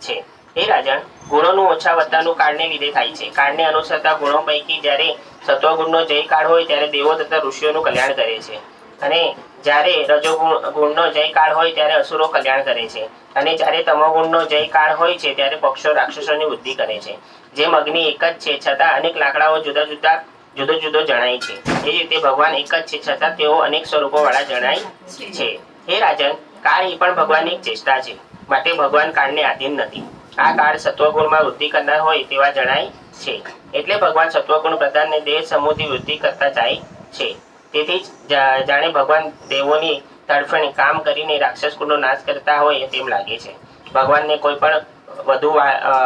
છે. હે રાજન, ગુણોનું ઓછા વધતાનું કાળને લીધે થાય છે. કાળને અનુસરતા ગુણો પૈકી જ્યારે સત્વગુણનો જય કાળ હોય ત્યારે દેવો તથા ઋષિઓનું કલ્યાણ કરે છે. અને જ્યારે રજોગુણ, ગુણનો જય કાળ હોય ત્યારે અસુરો કલ્યાણ કરે છે. અને જ્યારે તમોગુણનો જય કાળ હોય છે ત્યારે પક્ષો રાક્ષસોની વૃદ્ધિ કરે છે. જેમ અગ્નિ એક જ છે છતાં અનેક લાકડાઓ જુદા જુદા, જુદો જુદો જણાય છે. એ રીતે ભગવાન એક જ છે છતાં તેઓ અનેક સ્વરૂપો વાળા જણાય છે. હે રાજન, કાળ એ પણ ભગવાનની એક ચેષ્ટા છે. માટે ભગવાન કાળને આધીન નથી. આ કાળ સત્વગુણમાં વૃદ્ધિ કરનાર હોય તેવા જણાય છે. એટલે ભગવાન સત્વગુણ પ્રધાનને દેહ સમૂહથી વૃદ્ધિ કરતા જાય છે. તેથી જાણે ભગવાન દેવોની તડફણી કામ કરીને રાક્ષસ કુળનો નાશ કરતા હોય તેમ લાગે છે. ભગવાનને કોઈ પણ વધુ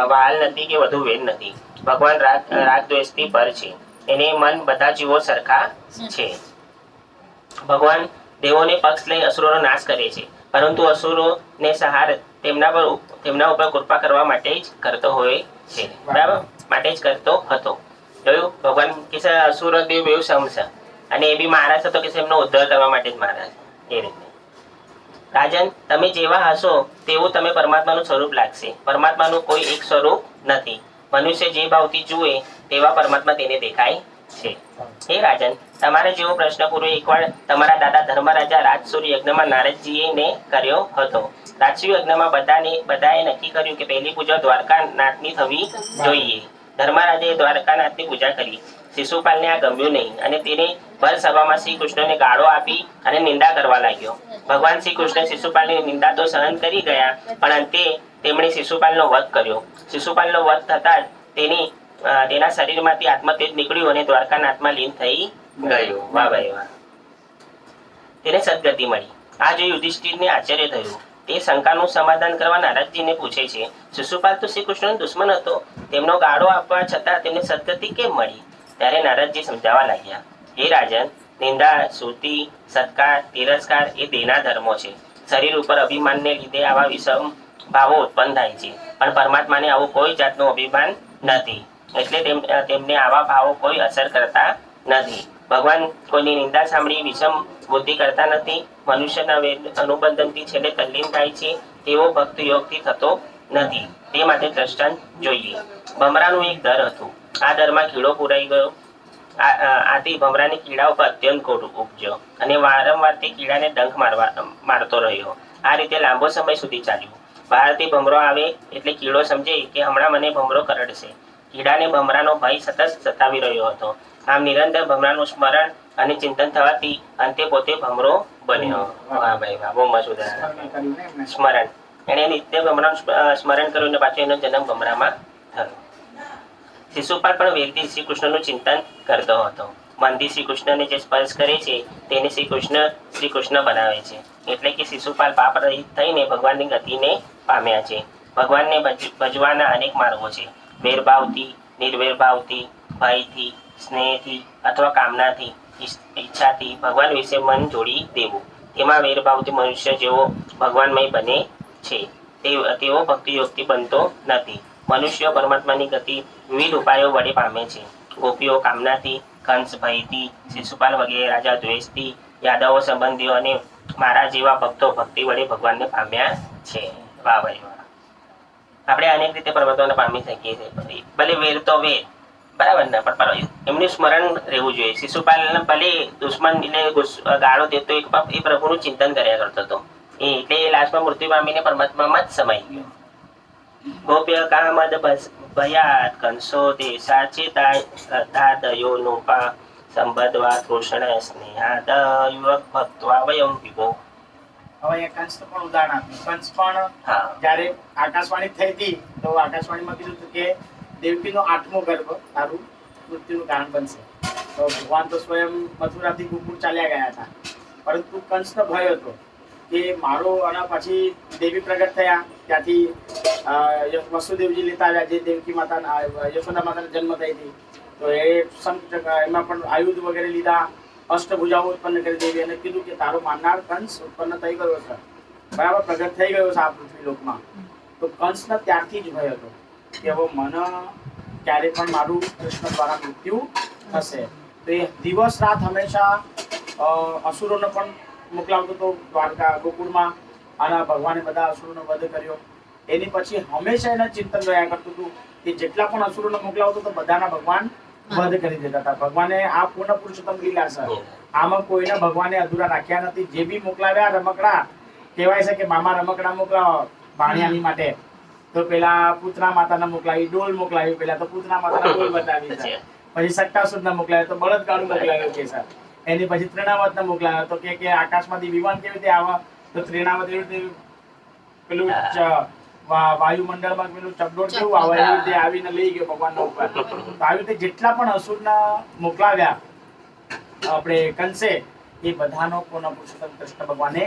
વાલ નથી કે વધુ વેદ નથી. ભગવાન રાગ રાગ દ્વેષથી પર છે. એને મન બધા જીવો સરખા છે. ભગવાન દેવોને પક્ષ લઈ અસુરોનો નાશ કરે છે. પરંતુ અસુરોને સહાર તેમના પર તેમના ઉપર કૃપા કરવા માટે જ કરતો હોય છે. બરાબર? માટે જ કરતો હતો. જોયું? ભગવાન કે અસુરદેવ એવું સમશે અને એ બી મહારાજ હતો કે એમનો ઉદ્ધાર કરવા માટે જ મહારાજ. એ રીતે. રાજન, તમે જેવા હશો, તેવું તમે પરમાત્માનું સ્વરૂપ લાગશે. પરમાત્માનું કોઈ એક સ્વરૂપ નથી. મનુષ્ય જે ભાવથી જુએ, તેવા પરમાત્મા તેને દેખાય છે. હે રાજન? તમારે જેવો પ્રશ્ન પૂરો એકવાર તમારા દાદા ધર્મરાજા રાજસૂર યજ્ઞમાં નારદજીએ કર્યો હતો. રાજસૂર યજ્ઞમાં બધાને, બધાએ નક્કી કર્યું કે પહેલી પૂજા દ્વારકાનાથની થવી જોઈએ. ધર્મરાજાએ દ્વારકાનાથની પૂજા કરી. શિશુપાલને આ ગમ્યું નહીં અને તેને ભર સભામાં શ્રી કૃષ્ણને ગાળો આપી અને નિંદા કરવા લાગ્યો. ભગવાન શ્રી કૃષ્ણ શિશુપાલની નિંદા તો સહન કરી ગયા, પણ અંતે તેમણે શિશુપાલનો વધ કર્યો. શિશુપાલનો વધ થતાં તેની તેના શરીરમાંથી આત્મતેજ નીકળ્યું અને દ્વારકાનાથમાં લીન થઈ ગયું. વાહ ભાઈ વાહ. તેને સદગતિ મળી. આ જોઈ યુધિષ્ઠિરને આશ્ચર્ય થયું. તે શંકાનું સમાધાન કરવા નારદજીને પૂછે છે શિશુપાલ તો શ્રી કૃષ્ણનો દુશ્મન હતો? તેમનો ગાળો આપવા છતાં તેમને સદગતિ કેમ મળી? ત્યારે નારદજી સમજાવવા લાગ્યા, હે રાજન, નિંદા, સ્તુતિ, સત્કાર, તિરસ્કાર એ દેના ધર્મો છે. શરીર ઉપર અભિમાનને લીધે આવા વિષમ ભાવો ઉત્પન્ન થાય છે. પણ પરમાત્માને આવું કોઈ જાતનું અભિમાન નથી. એટલે તેમ- તેમને આવા ભાવો કોઈ અસર કરતા નથી. ભગવાન કોઈની નિંદા સાંભળી, વિષમ બુદ્ધિ કરતા નથી, મનુષ્યના વેદ અનુબંધનથી છેલ્લે તલ્લીન થાય છે, તેવો ભક્ત યોગથી થતો નથી. તે માટે દ્રષ્ટાંત જોઈએ. ભમરાનું એક દર હતું. આ દરમાં કીડો પુરાઈ ગયો. આથી ભમરાની કીડા ઉપર અત્યંત કોઢ ઉપજ્યો અને વારંવાર તે કીડાને ડંખ મારવા, મારતો રહ્યો. આ રીતે લાંબો સમય સુધી ચાલ્યું. બહારથી ભમરો આવે એટલે કીડો સમજે કે હમણાં મને ભમરો કરડશે. કીડાને ભમરાનો ભય સતત સતાવી રહ્યો હતો. આમ નિરંતર ભમરાનું સ્મરણ અને ચિંતન થવાથી અંતે પોતે ભમરો બન્યો. વાહ ભાઈ વાહ બહુ મસ્ત ઉદાહરણ. સ્મરણ એને નિત્ય ભમરાનું સ્મરણ કર્યું અને પાછો એનો જન્મ ભમરામાં થયો. શિશુપાલ પણ વેરથી શ્રી કૃષ્ણનું ચિંતન કરતો હતો. મનથી શ્રી કૃષ્ણને જે સ્પર્શ કરે છે તેને શ્રી કૃષ્ણ શ્રી કૃષ્ણ બનાવે છે. એટલે કે શિશુપાલ પાપ રહિત થઈને ભગવાનની ગતિને પામ્યા છે. ભગવાનને ભજવાના અનેક માર્ગો છે. વેરભાવથી નિર્વેરભાવથી ભયથી સ્નેહથી અથવા કામનાથી ઈચ્છાથી ભગવાન વિશે મન જોડી દેવું. તેમાં વેરભાવથી મનુષ્ય જેવો ભગવાનમય બને છે. તેઓ ભક્તિ યોગથી બનતો નથી. મનુષ્ય પરમાત્માની ગતિ વિવિધ ઉપાયો વડે પામે છે. ગોપીઓ કામનાથી, કંસ, ભયથી, શિશુપાલ વગેરે, રાજા દ્વેષથી, યાદવો, સંબંધીઓ અને મારા જેવા ભક્તો ભક્તિ વડે ભગવાનને પામ્યા છે. વાહ ભાઈ વાહ. આપણે અનેક રીતે પરમાત્માને પામી શકીએ છીએ. ભલે વેર તો વેર બરાબર ને પણ એમનું સ્મરણ રહેવું જોઈએ. શિશુપાલ ભલે દુશ્મન એટલે ગાળો દેતો એક એ પ્રભુનું ચિંતન કર્યા કરતો હતો. એ એટલે એ લાસ્ટમાં મૃત્યુ પામીને પરમાત્મામાં જ સમાઈ ગયો. ગોપ્ય કામદ ભયાત કંસો તે સાચેતા શ્રદ્ધા દયો નોપા સંબધવા તૃષ્ણ સ્નેહાદ યુવક ભક્તવા વયમ વિભો. હવે એ કંસનું પણ ઉદાહરણ આપ્યું કંસ પણ હા. જ્યારે આકાશવાણી થઈ હતી તો આકાશવાણીમાં કીધું કે દેવકીનો આઠમો ગર્ભ, તારું મૃત્યુનું કારણ બનશે. તો ભગવાન તો સ્વયં મથુરાથી ગોકુળ ચાલ્યા ગયા હતા. પરંતુ કંસનો ભય હતો કે મારો અને પછી દેવી પ્રગટ થયા. ત્યાંથી વસુદેવજી લેતા આવ્યા જે દેવકી માતા યશોદા માતાનો જન્મ થઈ હતી. તો એ એમાં પણ આયુધ વગેરે લીધા, અષ્ટભુજાઓ ઉત્પન્ન કરી દેવી અને કીધું કે તારો માનનાર કંસ ઉત્પન્ન થઈ ગયો છે. બરાબર, પ્રગટ થઈ ગયો છે આ પૃથ્વી લોકમાં. તો કંસના ત્યારથી જ ભય હતો. કે હવે મને ક્યારે પણ મારું કૃષ્ણ દ્વારા મૃત્યુ થશે. તો એ દિવસ રાત હંમેશા અસુરોને પણ મોકલાવતો હતો દ્વારકા ગોકુળમાં. અને ભગવાને બધા અસુરોનો વધ કર્યો. એની પછી હંમેશા એના ચિંતન રહ્યા કરતું હતું કે જેટલા પણ અસુરોને મોકલાવતો તો બધાના ભગવાન વધ કરી દેતા હતા. ભગવાને આ પૂર્ણ પુરુષોત્તમ લીલા છે આમાં કોઈને ભગવાને અધૂરા રાખ્યા નથી. જે બી મોકલાવ્યા રમકડા કહેવાય છે કે મામા રમકડા મોકલાવો ભાણિયાની માટે. તો પેલા પૂતના માતાને મોકલાવી ડોલ મોકલાવી પેલા તો પૂતના માતાના ડોલ બતાવી પછી? પછી મોકલાવ્યો તો બળદગાડું મોકલાવ્યો કે સર એની પછી ત્રિણાવતને મોકલાવ્યો તો કે કે આકાશમાંથી વિમાન કેવી રીતે આવે? તો ત્રિણાવત એવી રીતે પેલું વાયુમંડળમાં પેલું ચકડોળ કેવું આવે? એવી રીતે આવીને લઈ ગયો ભગવાનના ઉપર. તો આવી રીતે જેટલા પણ અસુરના મોકલાવ્યા આપણે કંસે એ બધાનો કોનો પુરુષોત્તમ કૃષ્ણ ભગવાને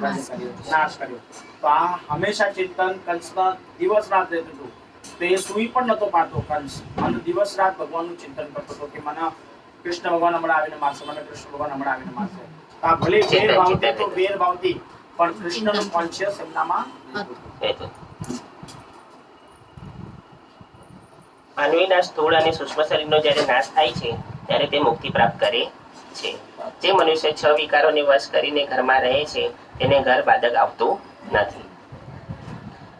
નાશ કર્યો. તો આ હંમેશા ચિંતન કંસના દિવસ રાત રહેતું હતું. તો એ સુઈ પણ નતો પાતો કંસ અને દિવસ રાત ભગવાનનું ચિંતન કરતો હતો કે મને કૃષ્ણ ભગવાન હમણાં આવીને મારશે મને કૃષ્ણ ભગવાન હમણાં આવીને મારશે. તો આ ભલે વેર ભાવતી તો વેર ભાવતી પણ કૃષ્ણનું કોન્શિયસ એમનામાં માનવીના સ્થૂળ અને સૂક્ષ્મ શરીરનો જ્યારે નાશ થાય છે ત્યારે તે મુક્તિ પ્રાપ્ત કરે છે. જે મનુષ્ય છ વિકારોને વશ કરીને ઘરમાં રહે છે તેને ઘર બાધક આવતું નથી.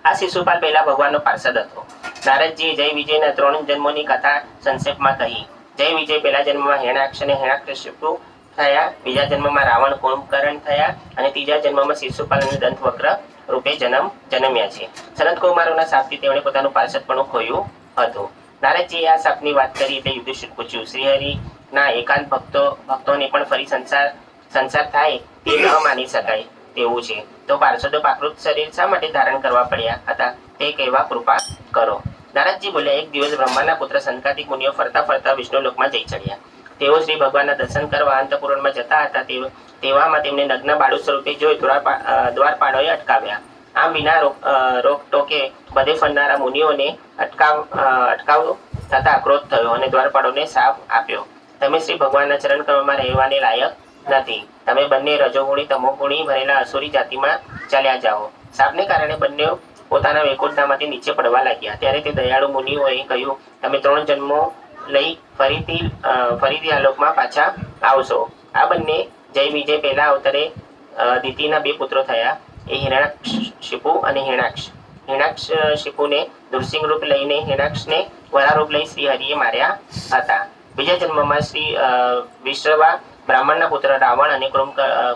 આ શિશુપાલ પહેલા ભગવાનનો પાર્ષદ હતો. નારદજીએ જય વિજયના ત્રણ જન્મોની કથા સંક્ષેપમાં કહી, જય વિજય પહેલા જન્મમાં હેણાક્ષ અને હેણાક્ષિપુ થયા, બીજા જન્મમાં રાવણ કુંભકર્ણ થયા અને ત્રીજા જન્મમાં શિશુપાલ અને દંતવક્ર રૂપે જન્મ જન્મ્યા છે. સનત કુમારોના શાપથી તેમણે પોતાનું પાર્ષદપણું ખોયું હતું. નારદજીએ આ શાપની વાત કરી એટલે યુધિષ્ઠિર પૂછ્યું, શ્રીહરિના એકાંત ભક્તો, ભક્તોને પણ ફરી સંસાર સંસાર થાય તે ન માની શકાય. તેવું છે. તો પાર્ષદો પાકૃત શરીર શા માટે ધારણ કરવા પડ્યા હતા? તે કહેવા કૃપા કરો. નારદજી બોલ્યા, એક દિવસ બ્રહ્માના પુત્ર સંકાતિક મુનિઓ ફરતા ફરતા વિષ્ણુ લોકમાં જઈ ચડ્યા. તેઓ શ્રી ભગવાનના દર્શન કરવા અંતપુરણમાં જતા હતા. તેઓ તેવામાં તેમને નગ્ન બાળુ સ્વરૂપે જોઈ દ્વારપા- દ્વારપાળોએ અટકાવ્યા. આમ વિના રોક રોક ટોકે બધે ફરનારા મુનિઓને અટકાવ અટકાવ થતા ક્રોધ થયો અને દ્વારપાળોને સાપ આપ્યો. તમે શ્રી ભગવાનના ચરણ કમળમાં રહેવાને લાયક નથી. તમે બંને રજોગુણી, તમોગુણી ભરેલા અસુરી જાતિમાં ચાલ્યા જાઓ. સાપને કારણે બંને પોતાના વૈકુંઠામાંથી નીચે પડવા લાગ્યા. ત્યારે તે દયાળુ મુનિઓએ કહ્યું, તમે ત્રણ જન્મો લઈ ફરીથી ફરીથી આ લોકમાં પાછા આવશો. આ બંને જય વિજય પહેલા અવતરે દિતિના બે પુત્રો થયા. એ હિરણાક્ષિપુ અને હિરણાક્ષ. હિરણાક્ષ શિપુને દુર્સિંહ રૂપ લઈને હિરણાક્ષને વરા રૂપ લઈ શ્રી હરિએ માર્યા હતા. બીજા જન્મમાં શ્રી વિશ્રવા બ્રાહ્મણના પુત્ર રાવણ અને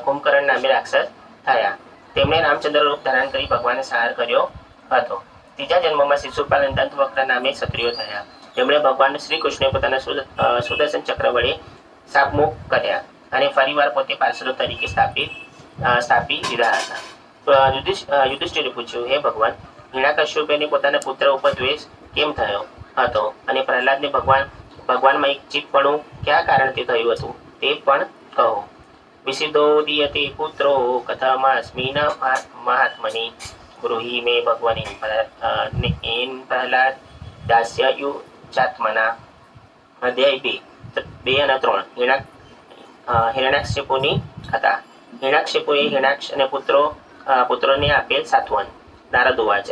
કુંભકરણ નામે રાક્ષસ થયા. તેમણે રામચંદ્ર રૂપ ધારણ કરી ભગવાનને સહાર કર્યો હતો. ત્રીજા જન્મમાં શિશુપાલ અને દંતવક્ર નામે ક્ષત્રિયો થયા. જેમણે ભગવાન શ્રી કૃષ્ણએ પોતાના સુદર્શન ચક્ર વડે સાપમુખ કર્યા અને ફરીવાર પોતે પાર્ષદો તરીકે સ્થાપિત સ્થાપી દીધા હતા. યુધિષ્ઠિરે પૂછ્યું, હે ભગવાન હિરણાકશ્યપને પોતાના પુત્ર ઉપર દ્વેષ કેમ થયો હતો? અને પ્રહલાદને ભગવાન, ભગવાનમાં એક ચીપપણું કયા કારણથી થયું હતું? તે પણ કહો. વિસિદ્ધો દિયતે પુત્રો કથામાસ્મિન મહાત્મની. ગૃહી મે ભગવાન એન પહેલા દાસ્યયુ ચાત્મના અધ્યાય બે. બે અને ત્રણ. હિરણાક અ, હિરણાક્ષિપુની કથા. હિરણાક્ષિપુએ હિરણાક્ષ અને પુત્રો પુત્રોને આપેલ સાત્વન. નારદ ઉવાચ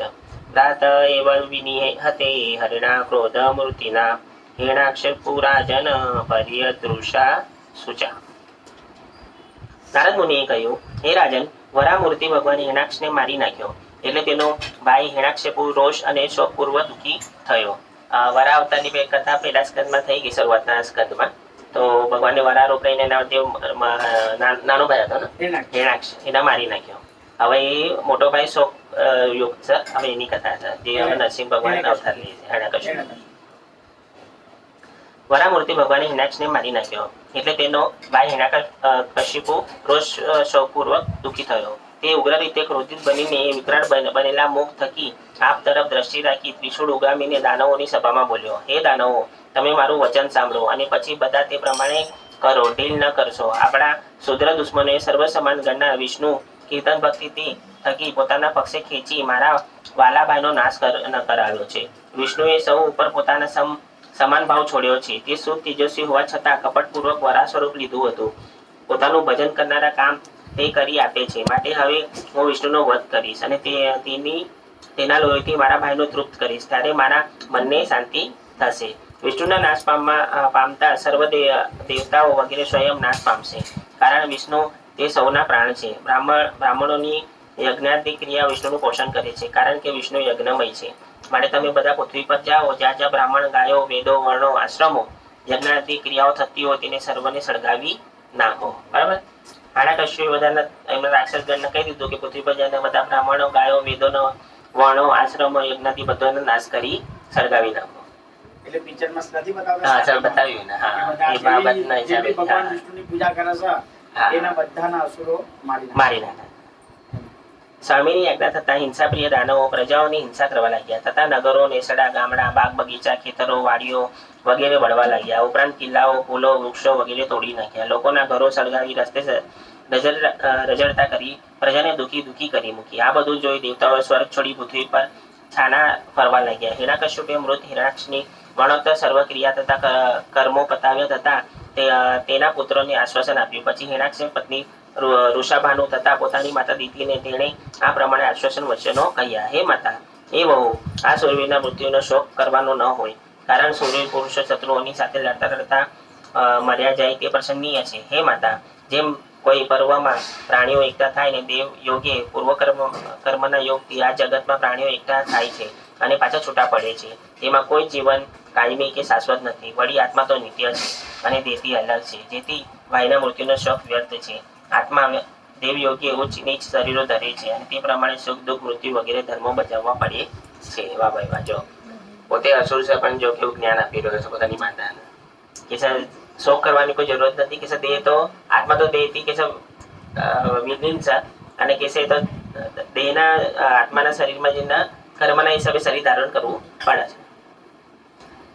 પ્રાત એવ વિનિહતે હરિણા ક્રોધ મૃતિના હિરણાક્ષપુરાજન પર્યદૃષા સુચા નારદ મુનિએ કહ્યું હે રાજન વરામૂર્તિ ભગવાન હેણાક્ષને મારી નાખ્યો. એટલે તેનો ભાઈ હિરણાક્ષપુ રોષ અને શોકપૂર્વક દુઃખી થયો. વરા અવતારની બે કથા પહેલા સ્કંદમાં થઈ ગઈ શરૂઆતના સ્કંદમાં. તો ભગવાનને વરા રોકાઈને એના જે નાનો ભાઈ હતો ને. હિરણાક્ષ એના મારી નાખ્યો. હવે એ મોટો ભાઈ શોક યુગ છે. હવે એની કથા છે. જે હવે નરસિંહ ભગવાન અવતાર લે છે. હિરણાકશ્યપ વરામૂર્તિ ભગવાને હિરણાક્ષને મારી નાખ્યો. એટલે તેનો ભાઈ હિરણાકશિપુ રોષ અ, શોકપૂર્વક દુઃખી થયો. તે ઉગ્ર રીતે ક્રોધિત બનીને વિકરાળ બનેલા મુખ થકી આપ તરફ દ્રષ્ટિ રાખી ત્રિશુળ ઉગામીને દાનવોની સભામાં બોલ્યો હે દાનવો તમે મારું વચન સાંભળો અને પછી બધા તે પ્રમાણે કરો ઢીલ ન કરશો. આપણા શુદ્ર દુશ્મનોએ સર્વ સમાન ગણના વિષ્ણુ કીર્તન ભક્તિથી થકી પોતાના પક્ષે ખેંચી મારા વાલાભાઈનો નાશ ન કરાવ્યો છે. વિષ્ણુએ સૌ ઉપર પોતાના સમ સમાન ભાવ છોડ્યો છે. તે શુદ્ધ તેજસ્વી હોવા છતાં કપટપૂર્વક વરા સ્વરૂપ લીધું હતું. પોતાનું ભજન કરનારા કામ તે કરી આપે છે. માટે હવે હું વિષ્ણુનો વધ કરીશ અને તે તેની, તેના લોહીથી મારા ભાઈનો તૃપ્ત કરીશ. ત્યારે મારા મનને શાંતિ થશે. વિષ્ણુના નાશ પામવા પામતા સર્વ દેવતાઓ વગેરે સ્વયં નાશ પામશે. કારણ વિષ્ણુ તે સૌના પ્રાણ છે. બ્રાહ્મણ, બ્રાહ્મણોની યજ્ઞાદિક ક્રિયા વિષ્ણુનું પોષણ કરે છે. કારણ કે વિષ્ણુ યજ્ઞમય છે. માટે તમે બધા પૃથ્વી પર જાઓ જ્યાં જ્યાં બ્રાહ્મણ ગાયો વેદો વર્ણો આશ્રમો યજ્ઞાદિક ક્રિયાઓ થતી હોય તેને સર્વને સળગાવી નાખો. બરાબર? આના કશ્યપે બધાના એમના રાક્ષસગણને કહી દીધું કે પૃથ્વી પર જઈને બધા બ્રાહ્મણો ગાયો વેદોનો વર્ણો આશ્રમો યજ્ઞાથી બધાનો નાશ કરી સળગાવી નાખો. એટલે પિક્ચરમાં નથી બતાવ્યું? હા સર બતાવ્યું ને. હા એ બાબતના હિસાબે. ભગવાન વિષ્ણુની પૂજા કરે છે એના બધાના અસુરો મારી નાખે. સ્વામીની આજ્ઞા થતા હિંસાપ્રિય દાનવો પ્રજાઓની હિંસા કરવા લાગ્યા. તથા નગરો, નેસડા, ગામડા, બાગ બગીચા, ખેતરો, વાડીઓ વગેરે બળવા લાગ્યા. ઉપરાંત કિલ્લાઓ, પુલો, વૃક્ષો વગેરે તોડી નાખ્યા. લોકોના ઘરો સળગાવી રસ્તે રજળતા કરી, પ્રજાને દુઃખી દુઃખી કરી મૂકી. આ બધું જોઈ દેવતાઓ સ્વર્ગ છોડી પૃથ્વી પર છાના ફરવા લાગ્યા. હિરણ્યકશ્યપે મૃત હિરણાક્ષની વણોત્તર સર્વક્રિયા તથા કર્મો પતાવ્યા તથા તેના પુત્રોને આશ્વાસન આપ્યું. પછી હિરણાક્ષની પત્ની ઋષાભાનુ તથા પોતાની માતા દીતીને તેણે આ પ્રમાણે આશ્વાસન વચનો કહ્યા. હે માતા, હે વહુ, આ સૂર્યના મૃત્યુનો શોક કરવાનો ન હોય, કારણ સૂર્ય પુરુષો શત્રુઓની સાથે લડતા લડતા મર્યા જાય તે પ્રસંગનીય છે. હે માતા, જેમ કોઈ પર્વમાં પ્રાણીઓ એકઠા થાય ને દેવ યોગે પૂર્વકર્મ, કર્મના યોગથી આ જગતમાં પ્રાણીઓ એકઠા થાય છે અને પાછા છૂટા પડે છે. તેમાં કોઈ જીવન કાયમી કે શાશ્વત નથી. વળી આત્મા તો નિત્ય છે અને દેહથી અલગ છે. જેથી ભાઈના મૃત્યુનો શોખ વ્યર્થ છે. આત્મા દેવયોગી દેવ યોગી ઉચ્ચ નીચ શરીરો ધરે છે અને તે પ્રમાણે સુખ, દુઃખ મૃત્યુ વગેરે ધર્મો બજાવવા પડે છે. એવા ભાઈ વાંચો પોતે અસુર છે પણ જો કેવું જ્ઞાન આપી રહ્યો છે પોતાની માતાને. કે સર, શોક કરવાની કોઈ જરૂરત નથી? કે સર, દેહ તો, આત્મા તો દેહથી કે સર વિધિન છે. અને કે છે તો દેહના, આત્માના શરીરમાં જેના કર્મના હિસાબે શરીર ધારણ કરવું પડે છે.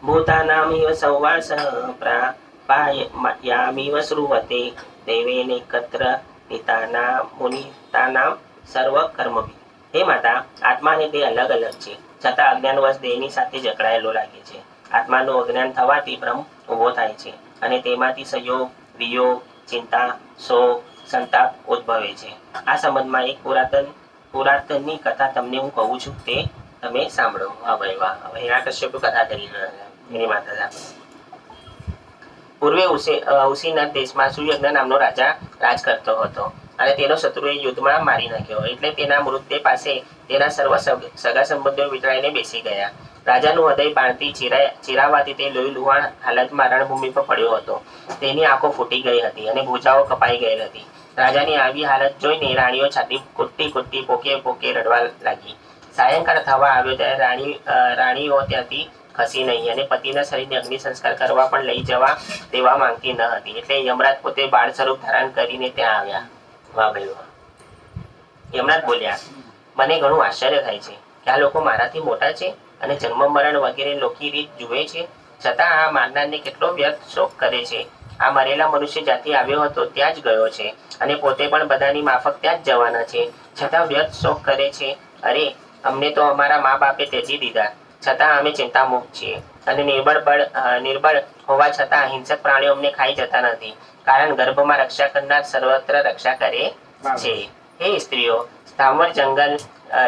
ભૂતાનામિવ સંવાસ પ્રાપાયામિવ શ્રુવતે. દેવેને કત્ર પિતાના સર્વ કર્મભી હે માતા આત્મા અને દેહ અલગ અલગ છે. છતાં અજ્ઞાનવશ દેહની સાથે જકડાયેલો લાગે છે. આત્માનું અજ્ઞાન થવાથી ભ્રમ ઊભો થાય છે અને તેમાંથી સંયોગ વિયોગ, ચિંતા, શોક, સંતાપ ઉદ્ભવે છે. આ સંબંધમાં એક પુરાતન, પુરાતનની કથા તમને હું કહું છું તે તમે સાંભળો. વાહ ભાઈ, વાહ હવે હિરણ્યકશ્યપુ કથા કરી. રહ્યા એની માતા પૂર્વે ઉસીના દેશમાં સુયજ્ઞ નામનો રાજા રાજ કરતો હતો અને તેનો શત્રુએ યુદ્ધમાં મારી નાખ્યો એટલે તેના મૃતદેહ પાસે તેના સર્વ સગા સંબંધીઓ વિતરાઈને બેસી ગયા. રાજાનું હૃદય બાણથી ચીરા ચીરાવાથી તે લોહી લુહાણ હાલતમાં રણભૂમિ પર પડ્યો હતો. તેની આંખો ફૂટી ગઈ હતી અને ભૂજાઓ કપાઈ ગઈ હતી. રાજાની આવી હાલત જોઈને રાણીઓ છાતી કુટતી કુટતી પોકે પોકે રડવા લાગી. સાયંકાળ થવા આવ્યો ત્યારે રાણી રાણીઓ ત્યાંથી ખસી નહીં અને પતિના શરીરને અગ્નિ સંસ્કાર કરવા પણ લઈ જવા દેવા માંગતી ન હતી. એટલે યમરાજ પોતે બાળ સ્વરૂપ ધારણ કરીને ત્યાં આવ્યા. વાહ ભાઈ વાહ. યમરાજ બોલ્યા, મને ઘણું આશ્ચર્ય થાય છે કે આ લોકો મારાથી મોટા છે અને જન્મ મરણ વગેરે લોકી રીત જુએ છે. છતાં આ મારનારને કેટલો વ્યર્થ શોક કરે છે. આ મરેલા મનુષ્ય જ્યાંથી આવ્યો હતો ત્યાં જ ગયો છે અને પોતે પણ બધાની માફક ત્યાં જ જવાના છે. છતાં વ્યર્થ શોક કરે છે. અરે, અમને તો અમારા મા બાપે ત્યજી દીધા. છતાં અમે ચિંતામુક્ત છીએ. અને નિર્બળ બળ નિર્બળ હોવા છતાં હિંસક પ્રાણીઓ અમને ખાઈ જતા નથી. કારણ ગર્ભમાં રક્ષા કરનાર સર્વત્ર રક્ષા કરે છે. હે સ્ત્રીઓ સ્થાવર જંગલ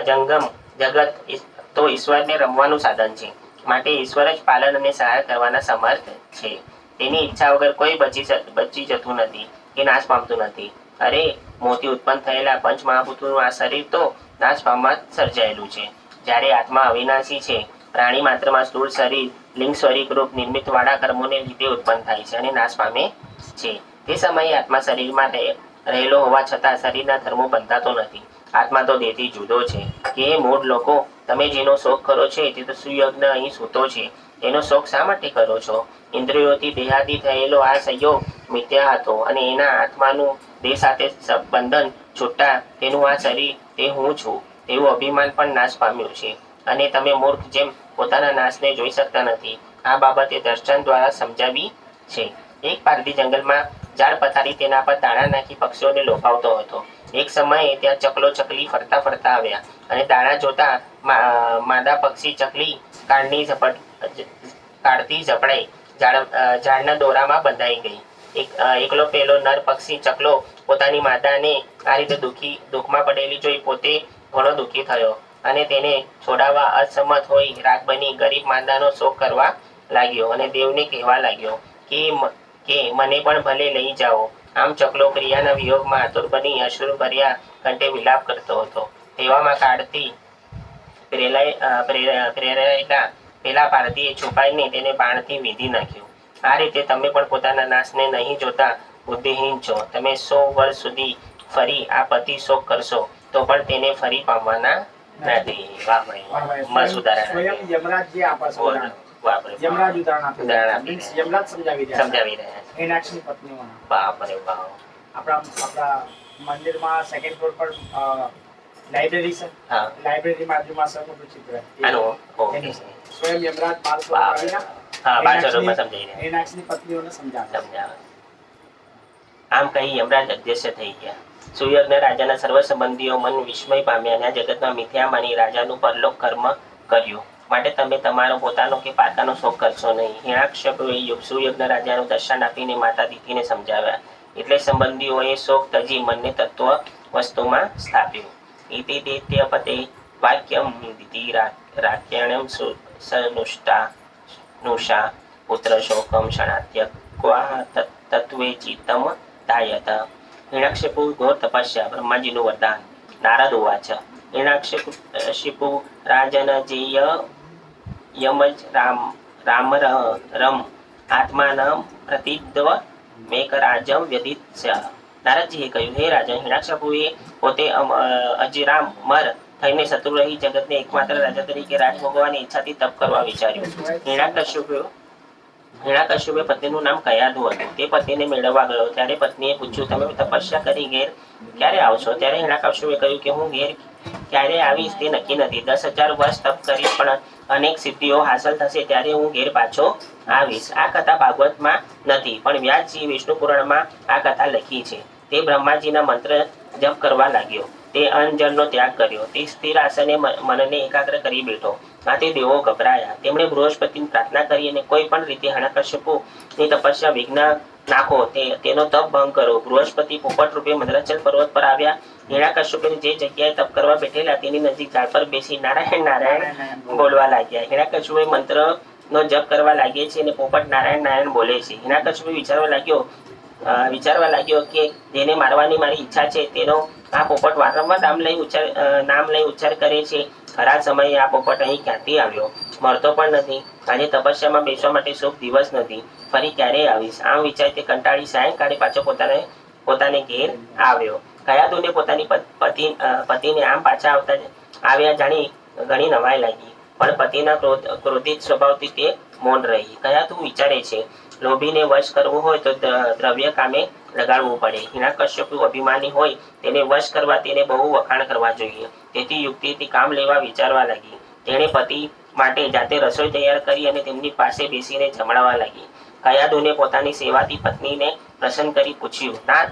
જંગમ જગત તો ઈશ્વરને રમવાનું સાધન છે. માટે ઈશ્વર જ પાલન અને સહાય કરવાના સમર્થ છે. તેની ઈચ્છા વગર કોઈ બચી બચી જતું નથી કે નાશ પામતું નથી. અરે મોતી ઉત્પન્ન થયેલા પંચ મહાભૂતોનું આ શરીર તો નાશ પામવા સર્જાયેલું છે. જ્યારે આત્મા અવિનાશી છે પ્રાણી માત્રમાં સ્થૂળ શરીર, લિંગ સ્વરૂપ રૂપ નિર્મિત વાળા કર્મોને લીધે ઉત્પન્ન થાય છે અને નાશ પામે છે. તે સમયે આત્મા શરીરમાં રહે- રહેલો હોવા છતાં શરીરના ધર્મો બંધાતો નથી. આત્મા તો દેહથી જુદો છે. કે મૂળ લોકો, તમે જેનો શોખ કરો છો તે તો સુયજ્ઞ અહીં સૂતો છે. એનો શોખ શા માટે કરો છો? ઇન્દ્રિયોથી દેહાદી થયેલો આ સંયોગ મિથ્યા હતો અને એના આત્માનું દેહ સાથે બંધન છૂટા. તેનું આ શરીર, તે હું છું. તેવું અભિમાન પણ નાશ પામ્યું છે. અને તમે મૂર્ખ જેમ પોતાના નાશને જોઈ શકતા નથી. આ બાબતે દર્શન દ્વારા સમજાવી છે. એક પારડી જંગલમાં ઝાડ પથારી તેના પર દાણા નાખી પક્ષીઓને લોભાવતો હતો. એક સમયે ત્યાં ચકલો ચકલી ફરતા ફરતા આવ્યા અને દાણા જોતા માદા પક્ષી ચકલી કાળની ઝપટ, કાઢતી ઝપડાઈ ઝાડ, ઝાડના દોરામાં બંધાઈ ગઈ. એક, એકલો પેલો નર પક્ષી ચકલો પોતાની માતાને આ રીતે દુઃખી, દુઃખમાં પડેલી જોઈ પોતે ઘણો દુઃખી થયો. અને તેને છોડાવવા અસમર્થ હોઈ રાગ બની ગરીબ માંદાનો શોક કરવા લાગ્યો અને દેવને કહેવા લાગ્યો, કે કે મને પણ ભલે લઈ જાઓ. આમ ચકલો પ્રિયાના વિયોગમાં આતુર બની અશ્રુ ભર્યા કંઠે વિલાપ કરતો હતો. તેવામાં કાળથી પ્રેરાય પ્રેરાયેલા પેલા ભારતીએ છુપાઈને તેને બાણથી વીધી નાખ્યું. આ રીતે તમે પણ પોતાના નાશને નહીં જોતા બુદ્ધિહીન છો. તમે સો વર્ષ સુધી ફરી આ પતિ શોક કરશો તો પણ તેને ફરી પામવાના નથી વાહ ભાઈ ઉદાહરણ સ્વયં યમરાજ જે આપે છે બોલ. ઉદાહરણ. વાહ ભાઈ વાહ. યમરાજ ઉદાહરણ આપે ઉદાહરણ આપી યમરાજ સમજાવી રહ્યા સમજાવી રહ્યા છે મીનાક્ષી પત્નીઓના. બાપ બાપ. આપણા આપણા મંદિરમાં સેકન્ડ ફ્લોર પર લાઇબ્રેરી છે. લાઇબ્રેરી બાજુમાં સર મોટું ચિત્ર. સ્વયં યમરાજ સ્વરૂપ બાપ. હા રહ્યા. મીનાક્ષીની પત્નીઓને સમજાવે. સમજાવે. આમ કહી યમરાજ અધ્યક્ષ થઈ ગયા. સુયજ્ઞ રાજાના સર્વ સંબંધીઓ મન વિસ્મય પામ્યા અને જગતમાં મિથ્યા માની રાજાનું પરલોક કર્મ કર્યું. માટે તમે તમારો પોતાનો કે પાતાનો શોક કરશો નહીં. હિણાક્ષપોએ યુગ- સુયજ્ઞ રાજાનું દર્શન આપીને માતા દીકરીને સમજાવ્યા. એટલે સંબંધીઓએ શોક તજી મનને તત્વ વસ્તુમાં સ્થાપ્યું. ઇતિ દિત્ય પતે વાક્યમ દિતિ રાખ્યણમ સનુષ્ટા, નુષા, પુત્ર શોકમ શણાત્ય ક્વા તત્વે ચિત્તમ ધાયત. હિરણ્યકશિપુ ઘોર તપસ્યા, બ્રહ્માજીનું વરદાન. નારદ ઉવાચ હિરણ્યકશિપુ રાજન જેય, યમજ, રામ રામ રમ પ્રતિદ્વ મેકરાજમ વ્યદિત્ય નારદજીએ કહ્યું, હે રાજા હિણાક્ષપુએ પોતે અજરામ મર થઈને શત્રુ રહી, જગતને એકમાત્ર રાજા તરીકે રાજ ભોગવવાની ઈચ્છાથી તપ કરવા વિચાર્યું. હિરણ્યકશ્યપુ હિરણ્યકશ્યપે પત્નીનું નામ કયાદુ હતું તે પત્નીને મેળવવા ગયો. ત્યારે પત્નીએ પૂછ્યું, તમે તપસ્યા કરી ઘેર ક્યારે આવશો? ત્યારે હિરણ્યકશ્યપે કહ્યું કે, હું ઘેર ક્યારે આવીશ તે નક્કી નથી. દસ હજાર વર્ષ તપ કરી પણ અનેક સિદ્ધિઓ હાંસલ થશે ત્યારે હું ઘેર પાછો આવીશ. આ કથા ભાગવતમાં નથી, પણ વ્યાસજી વિષ્ણુ પુરાણમાં આ કથા લખી છે. તે બ્રહ્માજીના મંત્ર જપ કરવા લાગ્યો. તે અનજળનો ત્યાગ કર્યો. તે સ્થિર આસને મનને એકાગ્ર કરી બેઠો. આથી દેવો ગભરાયા. તેમણે બૃહસ્પતિની પ્રાર્થના કરી અને કોઈ પણ રીતે હણકશ્યપુની તપસ્યા વિઘ્ન નાખો તે, તેનો તપ ભંગ કરો. બૃહસ્પતિ પોપટ રૂપે મદ્રાચલ પર્વત પર આવ્યા. હિરણ્યકશ્યપે જે જગ્યાએ તપ કરવા બેઠેલા તેની નજીક ઝાડ પર બેસી નારાયણ નારાયણ બોલવા લાગ્યા. હિરણ્યકશ્યપે મંત્ર નો જપ કરવા લાગે છે અને પોપટ નારાયણ નારાયણ બોલે છે. હિરણ્યકશ્યપે વિચારવા લાગ્યો વિચારવા લાગ્યો કે જેને મારવાની મારી ઈચ્છા છે. તેનો આ પોપટ વારંવાર નામ લઈ ઉચ્ચાર નામ લઈ ઉચ્ચાર કરે છે. ખરા સમયે આ પોપટ અહીં ક્યાંથી આવ્યો? મળતો પણ નથી આજે તપસ્યામાં બેસવા માટે શુભ દિવસ નથી. ફરી ક્યારે આવીશ? આમ વિચારતી કંટાળી સાયંકાળે પાછો પોતાને પોતાને ઘેર આવ્યો. કયાદુને પોતાની પત- પતિ પતિને આમ પાછા આવતા આવ્યા જાણી ઘણી નવાઈ લાગી. પણ પતિના ક્રોધ, ક્રોધિત સ્વભાવથી તે મૌન રહી. કયા તું વિચારે છે લોભીને વશ કરવો હોય તો દ્રવ્ય કામે લગાડવું પડે. હિરણ્યકશ્યપુ અભિમાની હોય તેને વશ કરવા તેને બહુ વખાણ કરવા જોઈએ. તેથી યુક્તિથી કામ લેવા વિચારવા લાગી. તેણે પતિ માટે જાતે રસોઈ તૈયાર કરી અને તેમની પાસે બેસીને જમણાવા લાગી. કયાદુને પોતાની સેવાથી પત્નીને પ્રસન્ન કરી પૂછ્યું, નાથ,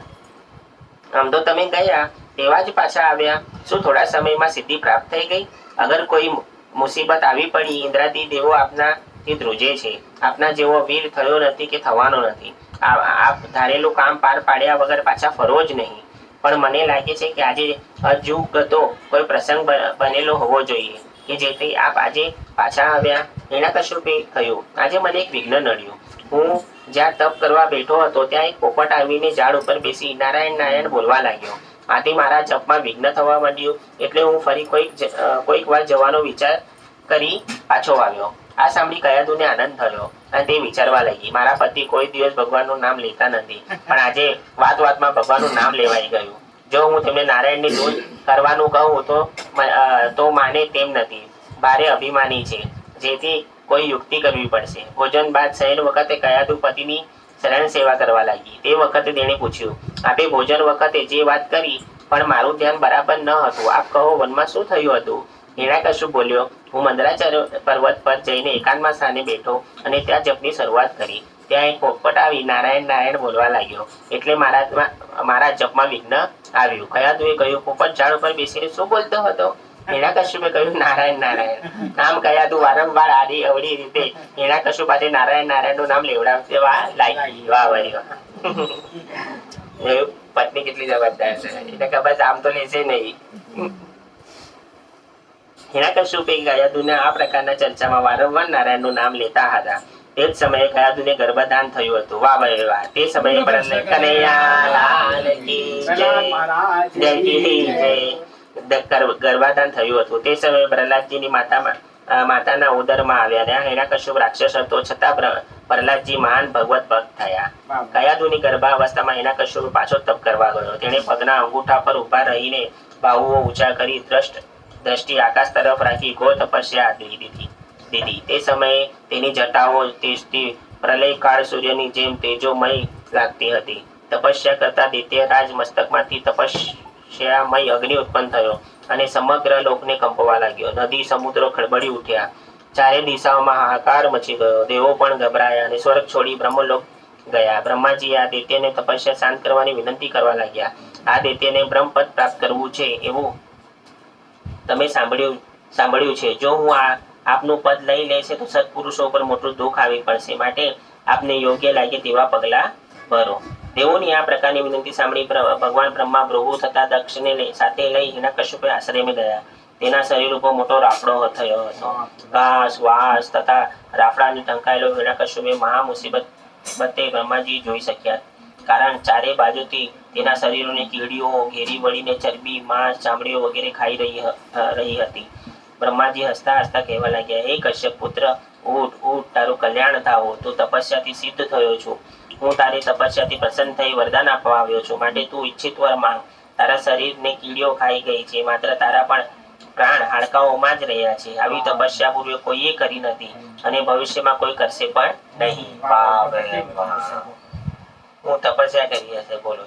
આમ તો તમે ગયા, તેવા જ પાછા આવ્યા. શું થોડા સમયમાં સિદ્ધિ પ્રાપ્ત થઈ ગઈ? અગર કોઈ મુસીબત આવી પડી, ઇન્દ્રાદી દેવો આપનાથી ધ્રુજે છે. આપના જેવો વીર થયો નથી કે થવાનો નથી. આપ ધારેલું કામ પાર પાડ્યા વગર પાછા ફરવો જ નહીં. પણ મને લાગે છે કે આજે અજુગતો કોઈ પ્રસંગ બનેલો હોવો જોઈએ. કે જેથી આપ આજે પાછા આવ્યા, એના કશુપે થયું? આજે મને એક વિઘ્ન નડ્યું. હું જ્યાં તપ કરવા બેઠો હતો, ત્યાં એક પોપટ આવીને ઝાડ ઉપર બેસી નારાયણ નારાયણ બોલવા લાગ્યો. આથી મારા જપમાં વિઘ્ન થવા માંડ્યું, એટલે હું ફરી કોઈક કોઈક વાર જવાનો વિચાર કરી પાછો આવ્યો. આ સાંભળી કયાદુને આનંદ થયો અને તે વિચારવા લાગી, મારા પતિ કોઈ દિવસ ભગવાનનું નામ લેતા નથી, પણ આજે વાત વાતમાં ભગવાનનું નામ લેવાઈ ગયું. જો હું તેમને નારાયણની ધૂન કરવાનું કહું તો તો માને તેમ નથી. ભારે અભિમાની છે. જેથી કોઈ યુક્તિ કરવી પડશે. ભોજન બાદ શયન વખતે કયાદુ પતિની શરણ સેવા કરવા લાગી. તે વખતે તેણે પૂછ્યું, આપે ભોજન વખતે જે વાત કરી, પણ મારું ધ્યાન બરાબર ન હતું. આપ કહો, વનમાં શું થયું હતું? હિરણ્યકશ્યપ બોલ્યો હું મંદરાચર પર્વત પર જઈને એકાંતમાં સ્થાને બેઠો અને ત્યાં જપની શરૂઆત કરી. ત્યાં એક પોપટ આવી નારાયણ નારાયણ બોલવા લાગ્યો. એટલે મારા મારા જપમાં વિઘ્ન આવ્યું. કયાદુએ કહ્યું, પોપટ, ઝાડ ઉપર બેસીને શું બોલતો હતો? હિરણ્યકશ્યપે કહ્યું, નારાયણ નારાયણ. આમ તું વારંવાર આડી અવળી રીતે હિરણ્યકશ્યપ પાસે નારાયણ નારાયણનું નામ લેવડાવવા લાગી. વાહ વાહ? પત્ની કેટલી જવાબદાર છે. એટલે કે બસ, આમ તો લેશે નહીં. હિરણ્યકશ્યપે કયાદુને આ પ્રકારના ચર્ચામાં વારંવાર નારાયણનું નામ લેતા હતા. તે જ સમયે કયાદુને ગર્ભદાન થયું હતું. વાહ ભાઈ વાહ. તે સમયે પ્રહલાદ કનૈયા કી જય. જય કી જય. ગર્ભાધાન થયું હતું. તે સમયે પ્રહલાદજીની માતામાં માતાના ઉદરમાં આવ્યા અને હિરણ્યકશ્યપ રાક્ષસ હતો. છતાં પ્રહલાદજી મહાન ભગવત ભક્ત થયા. કયાદુની ગર્ભાવસ્થામાં હિરણ્યકશ્યપ પાછો તપ કરવા ગયો. તેણે પગના અંગૂઠા પર ઊભા રહીને બાહુઓ ઊંચા કરી દ્રષ્ટ દ્રષ્ટિ આકાશ તરફ રાખી ઘોર તપસ્યા દીધી દીધી તે સમયે તેની જટાઓ તેજથી પ્રલયકાળ સૂર્યની જેમ તેજોમય લાગતી હતી. તપસ્યા કરતા દૈત્યરાજ મસ્તકમાંથી તપસ્યામય અગ્નિ ઉત્પન્ન થયો અને સમગ્ર લોકને કંપવા લાગ્યો. નદી, સમુદ્રો ખળબળી ઉઠ્યા. ચારે દિશાઓમાં હાહાકાર મચી ગયો. દેવો પણ ગભરાયા અને સ્વર્ગ છોડી બ્રહ્મલોક ગયા. બ્રહ્માજી આ દૈત્યને તપસ્યા શાંત કરવાની વિનંતી કરવા લાગ્યા. આ દૈત્યને બ્રહ્મપદ પ્રાપ્ત કરવું છે એવું તમે સાંભળ્યું સાંભળ્યું છે. જો હું આ આપનું પદ લઈ લેશે તો સત્પુરુષો પર મોટું દુઃખ આવી પડશે. માટે આપને યોગ્ય લાગે તેવા પગલા ભરો. દેવોની આ પ્રકારની વિનંતી સાંભળી ભગવાન બ્રહ્મા પ્રભુ થતા દક્ષને સાથે લઈ હિરણ્યકશ્યપે આશ્રમે ગયા. તેના શરીર ઉપર મોટો રાફડો થયો હતો. ઘાસ, વાસ તથા રાફડાને ઢંકાયેલો હિરણ્યકશ્યપે મહા મુસીબત બતે બ્રહ્માજી જોઈ શક્યા. કારણ ચારે બાજુથી તેના શરીરોને કીડીઓ ઘેરી વળીને ચરબી માંસ ચામડીઓ વગેરે ખાઈ રહી રહી હતી. બ્રહ્માજી હસતા હસતા કહેવા લાગ્યા હે કશ્યપ પુત્ર ઊઠ ઊઠ તારું કલ્યાણ થાવો. તું તપસ્યાથી સિદ્ધ થયો છું. હું તારી તપસ્યાથી પ્રસન્ન થઈ વરદાન આપવા આવ્યો છું. માટે તું ઈચ્છિત વર માંગ. તારા શરીરને કીડીઓ ખાઈ ગઈ છે. માત્ર તારા પણ પ્રાણ હાડકાઓમાં જ રહ્યા છે. આવી તપસ્યા પૂર્વે કોઈએ કરી નથી અને ભવિષ્યમાં કોઈ કરશે પણ નહીં. હું તપસ્યા કરી હશે બોલો.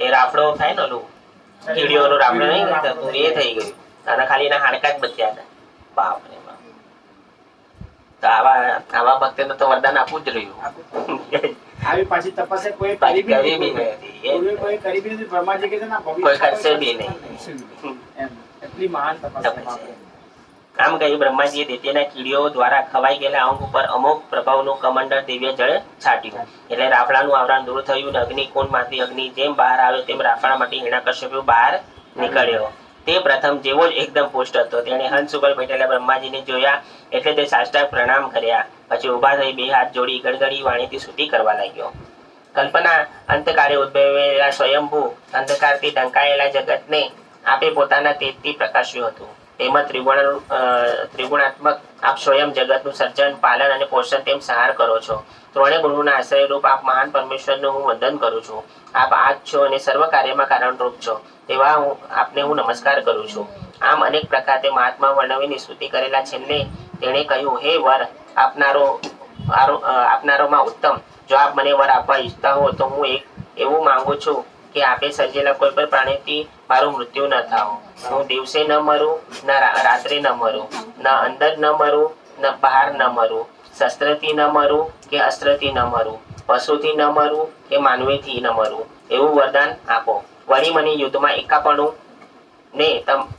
એ રાફડો થાય ને ઓલું કીડીઓનો રાફડો નહીં થતું એ થઈ ગયું. અને ખાલી એના હાડકા જ બચ્યા હતા. બાપ રે બાપ. તો આવા આવા ભક્તને તો વરદાન આપવું જ રહ્યું. આવી પાછી તપસ્યા કોઈ કરી બી નથી. કોઈ કરી બી નથી. બ્રહ્માજી કે ના કોઈ કરશે બી નહીં. એટલી મહાન તપસ્યા. આમ કહ્યું બ્રહ્માજીએ દૈત્યના કીડીઓ દ્વારા ખવાઈ ગયેલા અંગ ઉપર અમુક પ્રભાવનું કમંડળ દિવ્ય જળ છાટ્યું. એટલે રાફડાનું આવરણ દૂર થયું અગ્નિકુંડમાંથી અગ્નિ જેમ બહાર આવ્યો તેમ રાફડામાંથી હિરણ્યકશ્યપુ બહાર નીકળ્યો. તે પ્રથમ જેવો જ એકદમ પુષ્ટ હતો. તેણે હંસ બેઠેલા બ્રહ્માજીને જોયા એટલે તે સાષ્ટાંગ પ્રણામ કર્યા. પછી ઊભા થઈ બે હાથ જોડી ગડગડી વાણીથી સ્તુતિ કરવા લાગ્યો. કલ્પના અંતકાળે ઉદ્ભવેલા સ્વયંભૂ અંધકારથી ઢંકાયેલા જગતને આપે પોતાના તેજથી પ્રકાશ્યું હતું. તેમજ ત્રિગુણ ત્રિગુણાત્મક આપ સ્વયં જગતનું સર્જન, પાલન અને પોષણ તેમ સહાર કરો છો. ત્રણેય ગુણોના આશ્રય રૂપ આપ મહાન પરમેશ્વરનું હું વંદન કરું છું. આપ આજ છો અને સર્વ કાર્યમાં કારણરૂપ છો. તેવા હું આપને હું નમસ્કાર કરું છું. આમ અનેક પ્રકારે મહાત્મા વર્ણવીની સ્તુતિ કરેલા છેલ્લે તેણે કહ્યું, હે વર, આપનારો આપનારોમાં ઉત્તમ. જો આપ મને વર આપવા ઈચ્છતા હો તો હું એક એવું માંગુ છું કે આપે સર્જેલા કોઈ પણ પ્રાણીથી મારું મૃત્યુ ન થાવ હું દિવસે ન મરું, ન રાત્રે ન મરું, ન અંદર ન મરું, ન બહાર ન મરું, શસ્ત્રથી ન મરું કે અસ્ત્રથી ન મરું, પશુથી ન મરું કે માનવીથી ન મરું, એવું વરદાન આપો. વળી મને યુદ્ધમાં એકાપણું ને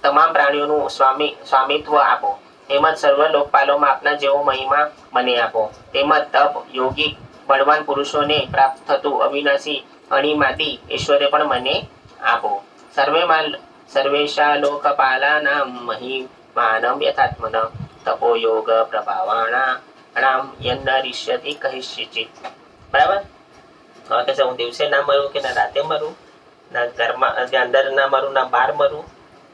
તમામ પ્રાણીઓનું સ્વામી, સ્વામિત્વ આપો. તેમજ સર્વ લોકપાલોમાં આપના જેવો મહિમા મને આપો. તેમજ તપ યોગિક બળવાન પુરુષોને પ્રાપ્ત થતું અવિનાશી અણીમાંથી ઈશ્વરે પણ મને આપો સર્વેમાં સર્વેશા લોકપાલાના મહિમાનમ યથાત્મન તપો યોગ પ્રભાવાણા નામ યન્નરિષ્યતિ કહિષ્યચિ બરાબર હવે કે હું દિવસે ના મરું કે ના રાતે મરું ના ઘરમાં અંદર ના મરું ના બહાર મરું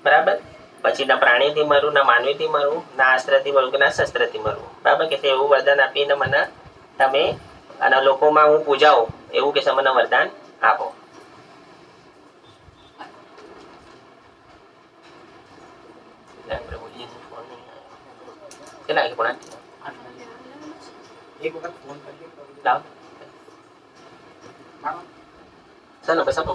બરાબર પછી ના પ્રાણીથી મરું ના માનવીથી મરું ના અસ્ત્રથી મરું કે ના શસ્ત્રથી મરું બરાબર કે એવું વરદાન આપીને મને તમે અને લોકોમાં હું પૂજાઓ એવું કે મને વરદાન આપો આપણે બોલીએ તો ફોન નહીં આવ્યો. કેટલા વાગે પોણા? એક વખત ફોન કરીએ તો લાવો. માનો. ચાલો બસ આપો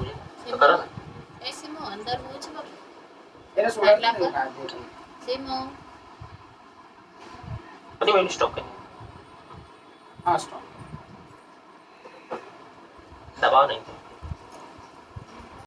about.